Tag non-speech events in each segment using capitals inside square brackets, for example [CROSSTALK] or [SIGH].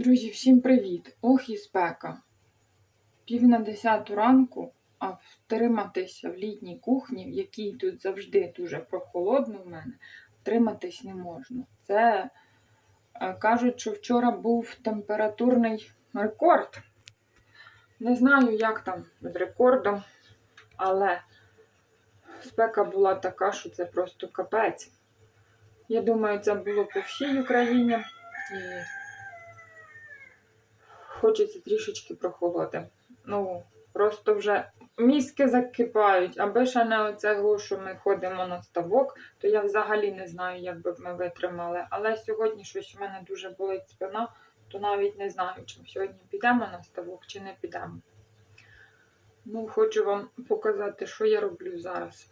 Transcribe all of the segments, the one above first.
Друзі, всім привіт! Ох і спека. Пів на десяту ранку, а втриматися в літній кухні, в якій тут завжди дуже прохолодно в мене, втриматись не можна. Це е, кажуть, що вчора був температурний рекорд. Не знаю, як там з рекордом, але спека була така, що це просто капець. Я думаю, це було по всій Україні. І хочеться трішечки прохолоди. Ну, просто вже мізки закипають, аби ще не оце, що ми ходимо на ставок, то я взагалі не знаю, як би ми витримали. Але сьогодні щось у мене дуже болить спина, то навіть не знаю, чи сьогодні підемо на ставок, чи не підемо. Ну, хочу вам показати, що я роблю зараз.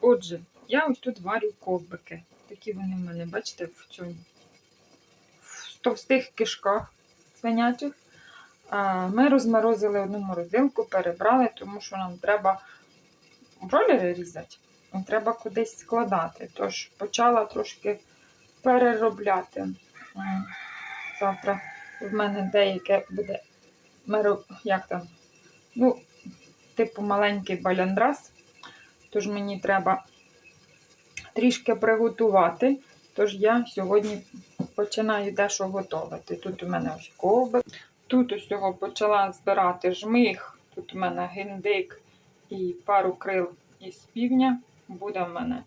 Отже, я ось тут варю ковбики. Такі вони в мене, бачите, в цьому в товстих кишках свинячих. Ми розморозили одну морозилку, перебрали, тому що нам треба бройлери різати, треба кудись складати. Тож почала трошки переробляти. Завтра в мене деяке буде як там, ну, типу маленький баляндрас. Тож мені треба трішки приготувати. Тож я сьогодні починаю дещо готувати. Тут у мене ось ковбик. Тут ось цього почала збирати жмих. Тут у мене гиндик і пару крил із півня. Буде в мене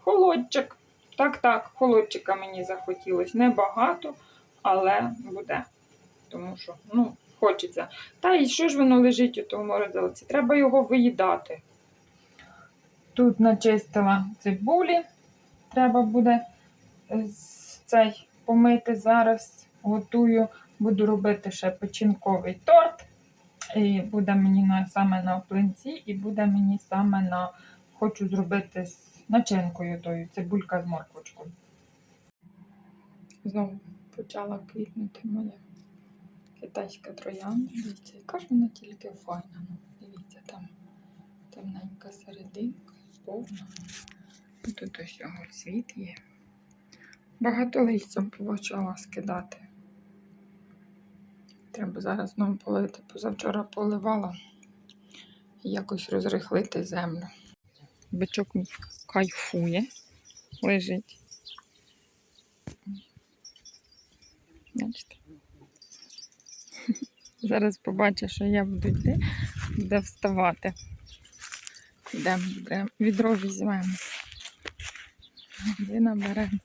холодчик. Так, так, холодчика мені захотілося. Небагато, але буде. Тому що, ну, хочеться. Та і що ж воно лежить у тому морозилці? Треба його виїдати. Тут начистила цибулі. Треба буде е, цей помити зараз. Готую. Буду робити ще печінковий торт. І буде мені на, саме на плинці, і буде мені саме на хочу зробити з начинкою тою, цибулька з морквочкою. Знову почала квітнути моя китайська троянда. Дивіться, яка ж вона тільки файна. Ну, дивіться, там темненька серединка, повна. Тут ось його цвіт є. Багато листя почала скидати. Треба зараз знову полити. Позавчора поливала і якось розрихлити землю. Бичок мій кайфує, лежить. Бачите? [LAUGHS] Зараз побачить, що я буду йти, буде вставати. Йдемо, відро візьмемо. Води наберемо.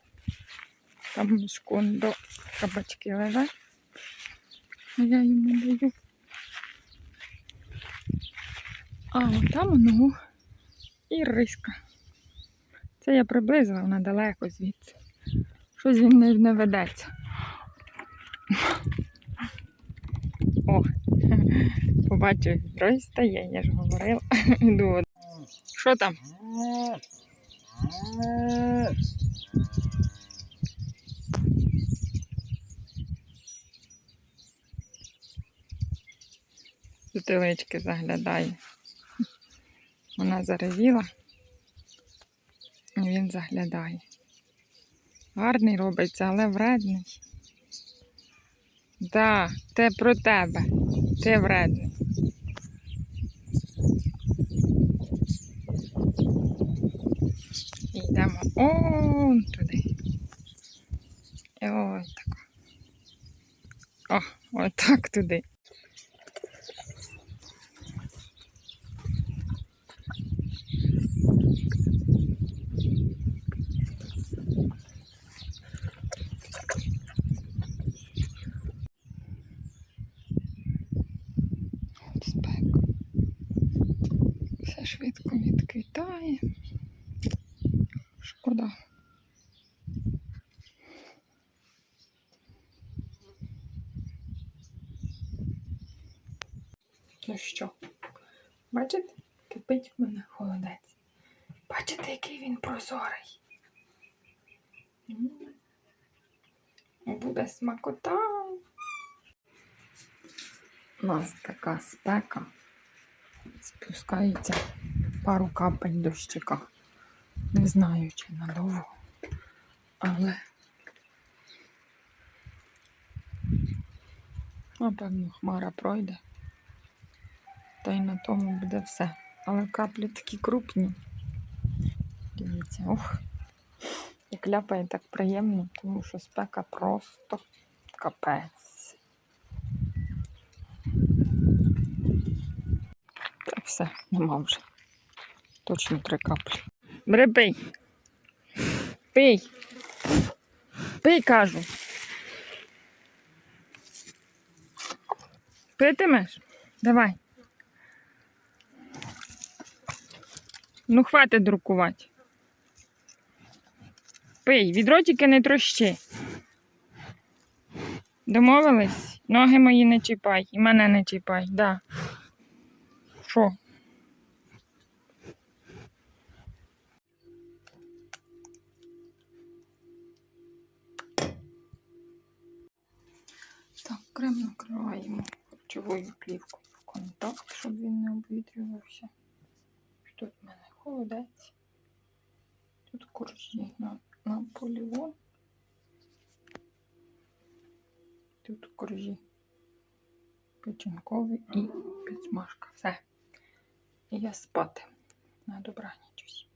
Там шкондо кабачки лежать. Я йому даю. А от там воно і риска. Це я приблизила, вона далеко звідси. Щось він не, не ведеться. О, побачив, відро стає, я ж говорила. Іду. Що там? До заглядає. Вона заревіла, і він заглядає. Гарний робиться, але вредний. Да, те про тебе. Ти вредний. І йдемо он туди. І ось так. О, отак туди. Швидко відквітає. Шкода. Ну що, бачите, кипить в мене холодець. Бачите, який він прозорий. Буде смакота. У нас така спека. Спускається пару капель дощика. Не знаю, чи надовго. Але Напевно, хмара пройде. Та й на тому буде все. Але каплі такі крупні. Дивіться, ух. Як ляпає так приємно, тому що спека просто капець. Так, все, нема вже. Точно три каплі. Бери пий. Пий. Пий, кажу. Питимеш? Давай. Ну, хватить друкувати. Пий, відро не трощи. Домовились? Ноги мої не чіпай, і мене не чіпай, да. Що? Крем накриваємо харчовою плівкою в контакт, щоб він не обвітрювався. Тут в мене холодець. Тут коржі на, на полівон. Тут коржі печінкові і підсмажка. Все. І я спати. На добраніч усім.